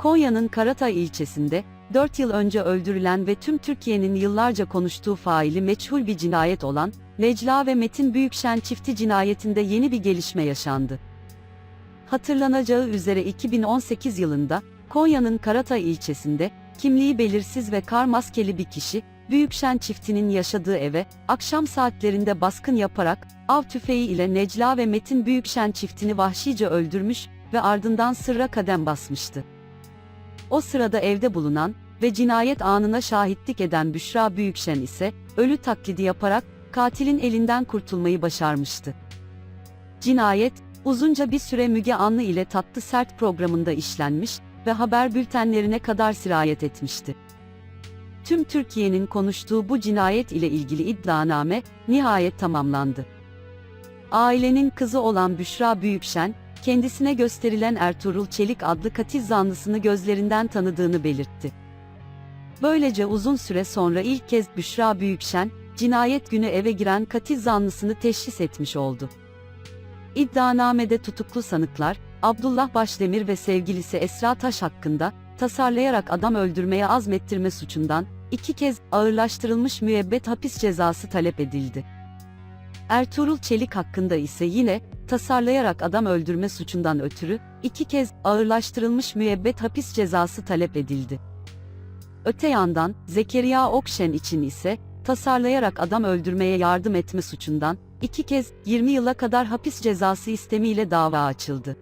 Konya'nın Karatay ilçesinde, 4 yıl önce öldürülen ve tüm Türkiye'nin yıllarca konuştuğu faili meçhul bir cinayet olan, Necla ve Metin Büyükşen çifti cinayetinde yeni bir gelişme yaşandı. Hatırlanacağı üzere 2018 yılında, Konya'nın Karatay ilçesinde, kimliği belirsiz ve kar maskeli bir kişi, Büyükşen çiftinin yaşadığı eve, akşam saatlerinde baskın yaparak, av tüfeği ile Necla ve Metin Büyükşen çiftini vahşice öldürmüş ve ardından sırra kadem basmıştı. O sırada evde bulunan ve cinayet anına şahitlik eden Büşra Büyükşen ise, ölü taklidi yaparak, katilin elinden kurtulmayı başarmıştı. Cinayet, uzunca bir süre Müge Anlı ile Tatlı Sert programında işlenmiş ve haber bültenlerine kadar sirayet etmişti. Tüm Türkiye'nin konuştuğu bu cinayet ile ilgili iddianame nihayet tamamlandı. Ailenin kızı olan Büşra Büyükşen, kendisine gösterilen Ertuğrul Çelik adlı katil zanlısını gözlerinden tanıdığını belirtti. Böylece uzun süre sonra ilk kez Büşra Büyükşen, cinayet günü eve giren katil zanlısını teşhis etmiş oldu. İddianamede tutuklu sanıklar, Abdullah Başdemir ve sevgilisi Esra Taş hakkında, tasarlayarak adam öldürmeye azmettirme suçundan, iki kez ağırlaştırılmış müebbet hapis cezası talep edildi. Ertuğrul Çelik hakkında ise yine, tasarlayarak adam öldürme suçundan ötürü, iki kez ağırlaştırılmış müebbet hapis cezası talep edildi. Öte yandan, Zekeriya Okşen için ise, tasarlayarak adam öldürmeye yardım etme suçundan, iki kez 20 yıla kadar hapis cezası istemiyle dava açıldı.